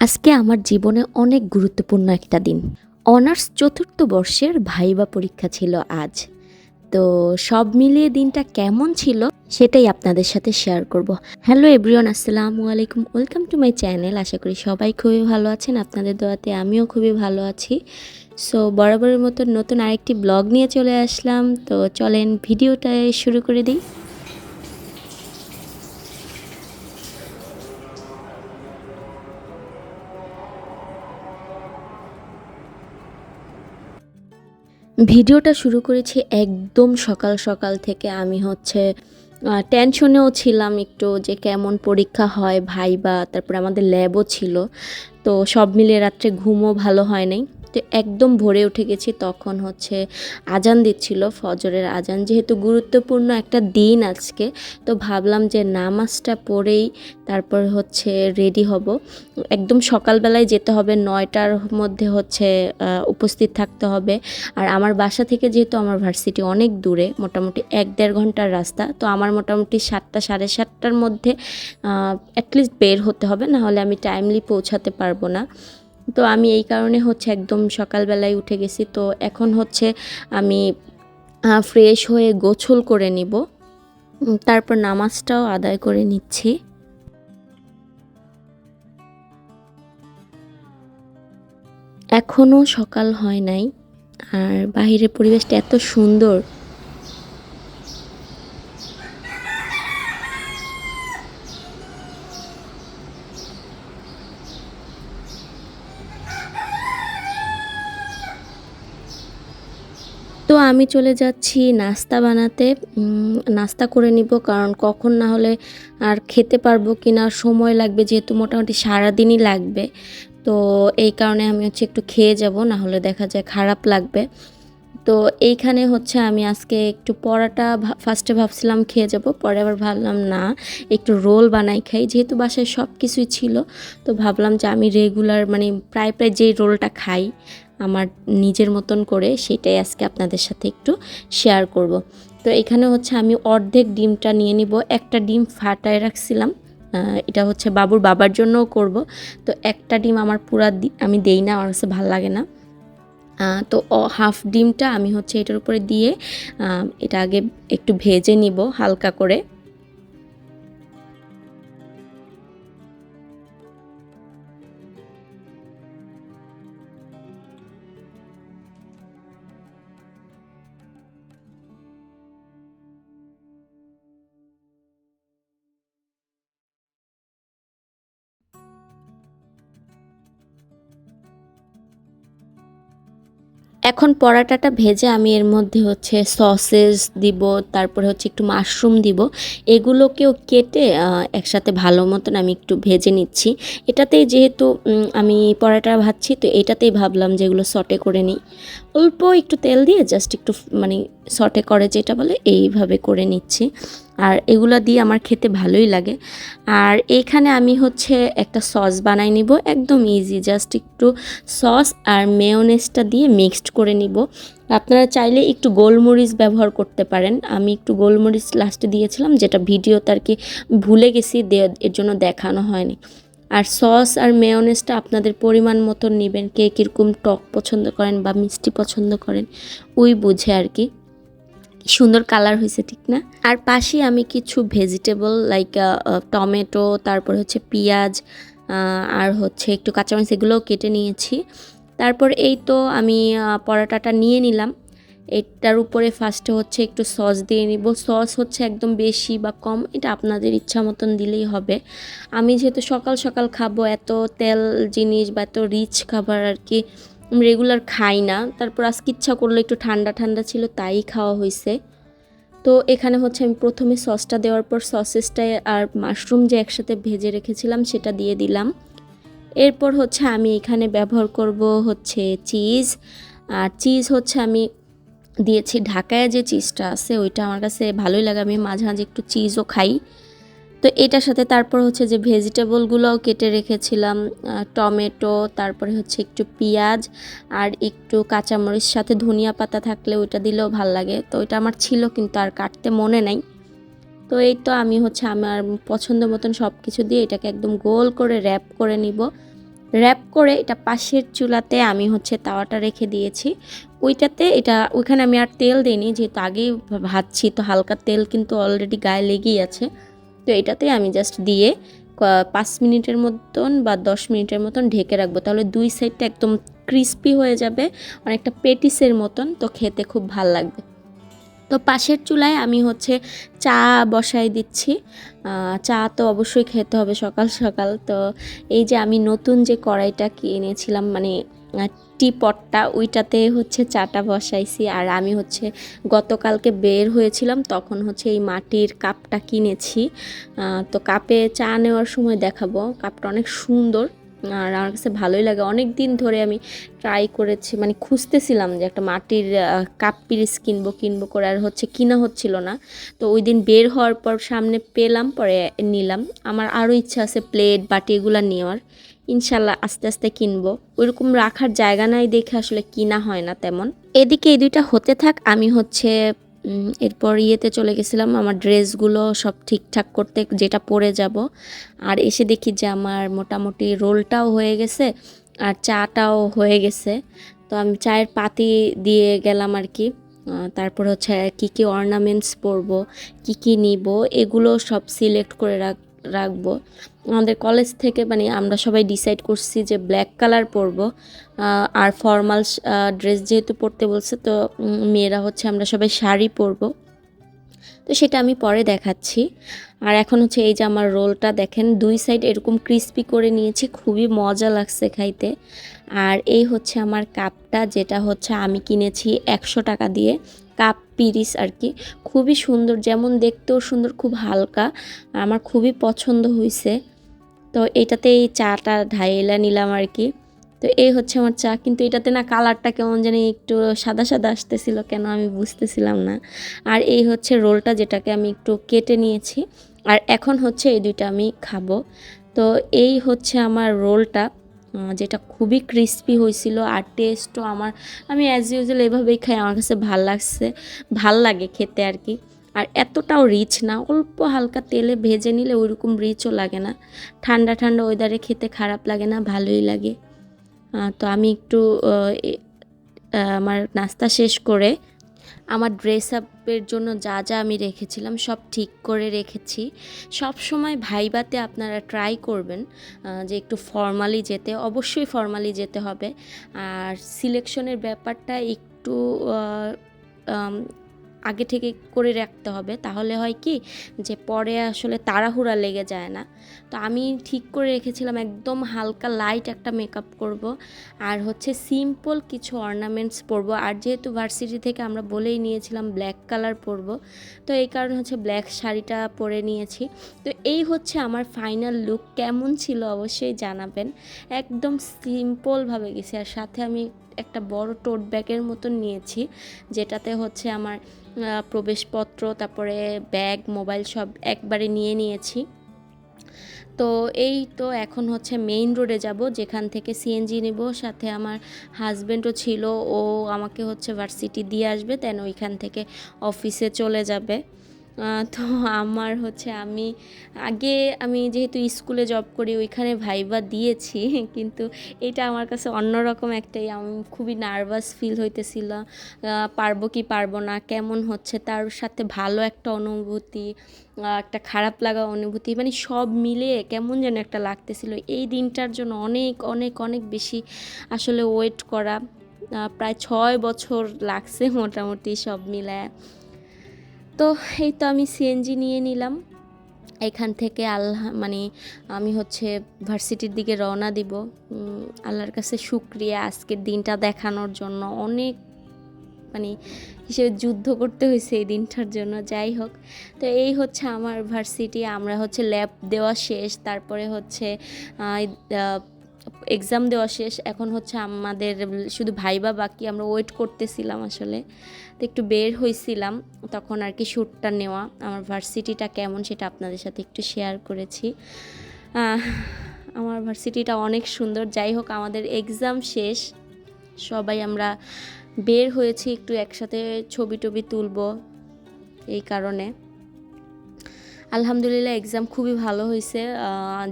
আজকে আমার জীবনে অনেক গুরুত্বপূর্ণ একটা দিন। অনার্স চতুর্থ বর্ষের ভাইবা পরীক্ষা ছিল আজ। তো সব মিলিয়ে দিনটা কেমন ছিল সেটাই আপনাদের সাথে শেয়ার করব। হ্যালো এভরিওয়ান আসসালামু আলাইকুম। ওয়েলকাম টু মাই চ্যানেল আশা করি সবাই খুবই ভালো আছেন। আপনাদের দোয়াতে আমিও খুবই ভালো আছি। সো বরাবরের মতো নতুন আরেকটি ব্লগ নিয়ে চলে আসলাম। তো চলেন ভিডিওটা শুরু করে দিই। ভিডিওটা শুরু করেছি একদম সকাল সকাল থেকে। আমি হচ্ছে টেনশনেও ছিলাম একটু যে কেমন পরীক্ষা হয় ভাইবা, তারপরে আমাদের ল্যাবও ছিল। তো সব মিলে রাত্রে ঘুমও ভালো হয় নাই তো একদম ভোরে উঠে গেছি তখন হচ্ছে আজান দিচ্ছিল, ফজরের আজান। যেহেতু গুরুত্বপূর্ণ একটা দিন আজকে, তো ভাবলাম যে নামাজটা পড়েই তারপর হচ্ছে রেডি হব। একদম সকালবেলায় যেতে হবে, নয়টার মধ্যে হচ্ছে উপস্থিত থাকতে হবে। আর আমার বাসা থেকে যেহেতু আমার ভার্সিটি অনেক দূরে, মোটামুটি এক দেড় ঘণ্টার রাস্তা, তো আমার মোটামুটি সাতটা, সাড়ে সাতটার মধ্যে অ্যাটলিস্ট বের হতে হবে না হলে আমি টাইমলি পৌঁছাতে পারব না। তো আমি এই কারণে হচ্ছে একদম সকালবেলায় উঠে গেছি। তো এখন হচ্ছে আমি ফ্রেশ হয়ে গোছল করে নিব। তারপর নামাজটাও আদায় করে নিচ্ছি। এখনও সকাল হয় নাই। আর বাহিরের পরিবেশটা এত সুন্দর। আমি চলে যাচ্ছি নাস্তা বানাতে। নাস্তা করে নিব কারণ কখন না হলে আর খেতে পারব কি না, সময় লাগবে যেহেতু মোটামুটি সারাদিনই লাগবে। তো এই কারণে আমি হচ্ছে একটু খেয়ে যাব, না হলে দেখা যায় খারাপ লাগবে। তো এইখানে হচ্ছে আমি আজকে একটু পরাটা ফার্স্টে ভাবছিলাম খেয়ে যাব, পরে আবার ভাবলাম না, একটু রোল বানাই খাই। যেহেতু বাসায় সব কিছুই ছিল, তো ভাবলাম যে আমি রেগুলার মানে প্রায় প্রায় যেই রোলটা খাই আমার নিজের মতন করে সেটাই আজকে আপনাদের সাথে একটু শেয়ার করব। তো এখানে হচ্ছে আমি অর্ধেক ডিমটা নিয়ে নিব, একটা ডিম ফাটায় রাখছিলাম এটা হচ্ছে বাবুর বাবার জন্যও করব। তো একটা ডিম আমার পুরা আমি দেই না, আমার কাছে ভালো লাগে না। তো হাফ ডিমটা আমি হচ্ছে এটার উপরে দিয়ে এটা আগে একটু ভেজে নিব হালকা করে। এখন পরাটাটা ভেজে আমি এর মধ্যে হচ্ছে সসেস দিব, তারপরে হচ্ছে একটু মাশরুম দিব। এগুলোকেও কেটে একসাথে ভালো মতন আমি একটু ভেজে নিচ্ছি। এটাতেই যেহেতু আমি পরাটা ভাজছি, তো এটাতেই ভাবলাম যে এগুলো সটে করে নিই। অল্প একটু তেল দিয়ে জাস্ট একটু মানে সটে করে যেটা বলে, এইভাবে করে নিচ্ছি। আর এগুলো দিয়ে আমার খেতে ভালোই লাগে। আর এখানে আমি হচ্ছে একটা সস বানাই নিব, একদম ইজি জাস্ট একটু সস আর মেয়োনেজটা দিয়ে মিক্সড করে নিব। আপনারা চাইলে একটু গোলমরিচ ব্যবহার করতে পারেন। আমি একটু গোলমরিচ লাস্টে দিয়েছিলাম, যেটা ভিডিওতে আর কি ভুলে গেছি এর জন্য দেখানো হয়নি। আর সস আর মেয়োনেজটা আপনাদের পরিমাণ মতন নেবেন, কে কীরকম টক পছন্দ করেন বা মিষ্টি পছন্দ করেন, ওই বুঝে আর কি। সুন্দর কালার হয়েছে, ঠিক না? আর পাশে আমি কিছু ভেজিটেবল লাইক টমেটো তারপর হচ্ছে পেঁয়াজ আর হচ্ছে একটু কাঁচামরিচ, এগুলোও কেটে নিয়েছি। তারপর এই তো আমি পরোটাটা নিয়ে নিলাম। এটার উপরে ফার্স্টে হচ্ছে একটু সস দিয়ে নিব। সস হচ্ছে একদম বেশি বা কম, এটা আপনাদের ইচ্ছা মতন দিলেই হবে। আমি যেহেতু সকাল সকাল খাব, এত তেল জিনিস বা এত রিচ খাবার আর কি রেগুলার খাই না। তারপর আজকে ইচ্ছা করল একটু ঠান্ডা ঠান্ডা ছিল, তাই খাওয়া হয়েছে তো এখানে হচ্ছে আমি প্রথমে সসটা দেওয়ার পর সসেসটা আর মাশরুম যে একসাথে ভেজে রেখেছিলাম, সেটা দিয়ে দিলাম। এরপর হচ্ছে আমি এখানে ব্যবহার করব হচ্ছে চিজ আর চিজ হচ্ছে আমি দিয়েছি ঢাকায় যে চিজটা আছে, ওইটা আমার কাছে ভালোই লাগে। আমি মাঝে মাঝে একটু চিজও খাই। তো এটার সাথে তারপর হচ্ছে যে ভেজিটেবলগুলোও কেটে রেখেছিলাম টমেটো, তারপরে হচ্ছে একটু পেঁয়াজ আর একটু কাঁচামরিচ, সাথে ধনিয়া পাতা থাকলে ওইটা দিলেও ভালো লাগে। তো ওইটা আমার ছিল কিন্তু আর কাটতে মনে নাই। তো এই তো আমি হচ্ছে আমার পছন্দ মতন সব কিছু দিয়ে এটাকে একদম গোল করে র্যাপ করে নিব। র্যাপ করে এটা পাশের চুলাতে আমি হচ্ছে তাওয়াটা রেখে দিয়েছি। ওইটাতে এটা, ওইখানে আমি আর তেল দিইনি, যেহেতু আগেই ভাজছি, তো হালকা তেল কিন্তু অলরেডি গায়ে লেগেই আছে। তো এটাতে আমি জাস্ট দিয়ে পাঁচ মিনিটের মতন বা দশ মিনিটের মতন ঢেকে রাখব। তাহলে দুই সাইডটা একদম ক্রিস্পি হয়ে যাবে, অনেকটা পেটিসের মতন, তো খেতে খুব ভালো লাগবে। তো পাশের চুলায় আমি হচ্ছে চা বসাই দিচ্ছি। চা তো অবশ্যই খেতে হবে সকাল সকাল। তো এই যে আমি নতুন যে কড়াইটা কিনেছিলাম মানে টি পটটা ওইটাতে হচ্ছে চাটা বসাইছি। আর আমি হচ্ছে গতকালকে বের হয়েছিলাম, তখন হচ্ছে এই মাটির কাপটা কিনেছি। তো কাপে চা নেওয়ার সময় দেখাবো। কাপটা অনেক সুন্দর। আর আমার কাছে ভালোই লাগে। অনেক দিন ধরে আমি ট্রাই করেছি মানে খুঁজতেছিলাম যে একটা মাটির কাপ পিরিস কিনবো কিনবো করে আর হচ্ছে কিনা হচ্ছিল না। তো ওই দিন বের হওয়ার পর সামনে পেলাম, পরে নিলাম। আমার আরও ইচ্ছা আছে প্লেট বাটি এগুলো নেওয়ার। ইনশাল্লাহ আস্তে আস্তে কিনবো। ওইরকম রাখার জায়গা নাই দেখে আসলে কিনা হয় না তেমন। এদিকে এই দুইটা হতে থাক, আমি হচ্ছে এরপর ইয়েতে চলে গেছিলাম, আমার ড্রেসগুলো সব ঠিকঠাক করতে যেটা পরে যাব। আর এসে দেখি যে আমার মোটামুটি রোলটাও হয়ে গেছে আর চাটাও হয়ে গেছে। তো আমি চায়ের পাতি দিয়ে গেলাম আর কি। তারপর হচ্ছে কি কী অর্নামেন্টস পরবো, কি কী নিব, এগুলো সব সিলেক্ট করে রাখ রাখব। আমাদের কলেজ থেকে মানে আমরা সবাই ডিসাইড করছি যে ব্ল্যাক কালার পরব। আর ফর্মাল ড্রেস যেহেতু পরতে বলছে, তো মেয়েরা হচ্ছে আমরা সবাই শাড়ি পরবো। তো সেটা আমি পরে দেখাচ্ছি। আর এখন হচ্ছে এই যে আমার রোলটা দেখেন, দুই সাইড এরকম ক্রিস্পি করে নিয়েছি, খুবই মজা লাগছে খাইতে। আর এই হচ্ছে আমার কাপটা যেটা হচ্ছে আমি কিনেছি একশো টাকা দিয়ে। কাপ পিরিস আর কি। খুবই সুন্দর, যেমন দেখতেও সুন্দর, খুব হালকা। আমার খুবই পছন্দ হয়েছে তো এটাতে এই চাটা ঢাইলা নিলাম আর কি। তো এই হচ্ছে আমার চা, কিন্তু এটাতে না কালারটা কেমন জানি একটু সাদা সাদা আসতেছিল, কেন আমি বুঝতেছিলাম না। আর এই হচ্ছে রোলটা যেটাকে আমি একটু কেটে নিয়েছি। আর এখন হচ্ছে এই দুইটা আমি খাব। তো এই হচ্ছে আমার রোলটা। যেটা খুবই ক্রিস্পি হয়েছিল আর টেস্টও আমার, আমি অ্যাজ ইউজুয়াল এভাবেই খাই, আমার কাছে ভালো লাগছে, ভালো লাগে খেতে আর কি। আর এতটাও রিচ না, অল্প হালকা তেলে ভেজে নিলে ওইরকম রিচও লাগে না। ঠান্ডা ঠান্ডা ওয়েদারে খেতে খারাপ লাগে না, ভালোই লাগে। তো আমি একটু আমার নাস্তা শেষ করে আমার ড্রেস আপের জন্য যা যা আমি রেখেছিলাম সব ঠিক করে রেখেছি। সব সময় ভাইবাতে আপনারা ট্রাই করবেন যে একটু ফর্মালি যেতে, অবশ্যই ফর্মালি যেতে হবে। আর সিলেকশনের ব্যাপারটা একটু আগে থেকে করে রাখতে হবে। তাহলে হয় কি যে পরে আসলে তাড়াহুড়া লেগে যায় না। তো আমি ঠিক করে রেখেছিলাম, একদম হালকা লাইট একটা মেকআপ করব। আর হচ্ছে সিম্পল কিছু অর্নামেন্টস পরবো। আর যেহেতু ভার্সিটি থেকে আমরা বলেই নিয়েছিলাম ব্ল্যাক কালার পরব, তো এই কারণে হচ্ছে ব্ল্যাক শাড়িটা পরে নিয়েছি। তো এই হচ্ছে আমার ফাইনাল লুক কেমন ছিল অবশ্যই জানাবেন। একদম সিম্পলভাবে গেছি। আর সাথে আমি একটা বড় টোট ব্যাগের মতন নিয়েছি, যেটাতে হচ্ছে আমার প্রবেশপত্র, তারপরে ব্যাগ মোবাইল সব একবারে নিয়ে নিয়েছি। তো এই তো এখন হচ্ছে মেইন রোডে যাব, যেখান থেকে সিএনজি নেব, সাথে আমার হাজব্যান্ডও ছিল, ও আমাকে হচ্ছে ভার্সিটি দিয়ে আসবে দেন ওইখান থেকে অফিসে চলে যাবে। তো আমার হচ্ছে আমি, আগে আমি যেহেতু স্কুলে জব করি, ওইখানে ভাইবা দিয়েছি, কিন্তু এটা আমার কাছে অন্যরকম একটাই, আমি খুবই নার্ভাস ফিল হইতেছিল পারব কি পারব না, কেমন হচ্ছে, তার সাথে ভালো একটা অনুভূতি একটা খারাপ লাগা অনুভূতি মানে সব মিলিয়ে কেমন যেন একটা লাগতেছিল। এই দিনটার জন্য অনেক অনেক অনেক বেশি আসলে ওয়েট করা প্রায় ছয় বছর লাগছে মোটামুটি সব মিলায়। তো এই তো আমি সিএনজি নিয়ে নিলাম। এখান থেকে আল্লাহ মানে আমি হচ্ছে ভার্সিটির দিকে রওনা দিব। আল্লাহর কাছে শুক্রিয়া আজকের দিনটা দেখানোর জন্য। অনেক মানে হিসেবে যুদ্ধ করতে হয়েছে এই দিনটার জন্য, যাই হোক। তো এই হচ্ছে আমার ভার্সিটি, আমরা হচ্ছে ল্যাব দেওয়া শেষ। তারপরে হচ্ছে এক্সাম দেওয়া শেষ, এখন হচ্ছে আমাদের শুধু ভাইবা বাকি, আমরা ওয়েট করতেছিলাম আসলে। তো একটু বের হয়েছিলাম তখন আর কি শ্যুটটা নেওয়া, আমার ভার্সিটিটা কেমন সেটা আপনাদের সাথে একটু শেয়ার করেছি। আমার ভার্সিটিটা অনেক সুন্দর, যাই হোক আমাদের এক্সাম শেষ, সবাই আমরা বের হয়েছি, একটু একসাথে ছবি টবি তুলব এই কারণে। আলহামদুলিল্লাহ এক্সাম খুবই ভালো হয়েছে।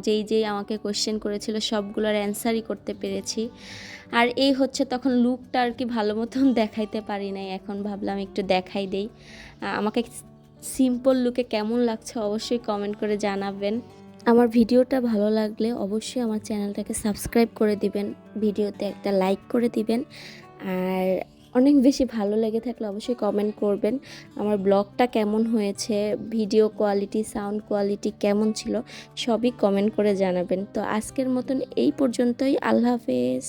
যেই যেই আমাকে কোয়েশ্চেন করেছিল, সবগুলোর অ্যান্সারই করতে পেরেছি। আর এই হচ্ছে তখন লুকটা আর কি ভালো মতন দেখাইতে পারি নাই। এখন ভাবলাম একটু দেখাই দেই। আমাকে সিম্পল লুকে কেমন লাগছে অবশ্যই কমেন্ট করে জানাবেন। আমার ভিডিওটা ভালো লাগলে অবশ্যই আমার চ্যানেলটাকে সাবস্ক্রাইব করে দিবেন। ভিডিওতে একটা লাইক করে দিবেন। আর অনেক বেশি ভালো লেগে থাকলে অবশ্যই কমেন্ট করবেন। আমার ব্লগটা কেমন হয়েছে ভিডিও কোয়ালিটি সাউন্ড কোয়ালিটি কেমন ছিল, সবই কমেন্ট করে জানাবেন। তো আজকের মতন এই পর্যন্তই, আল্লাহ হাফেজ।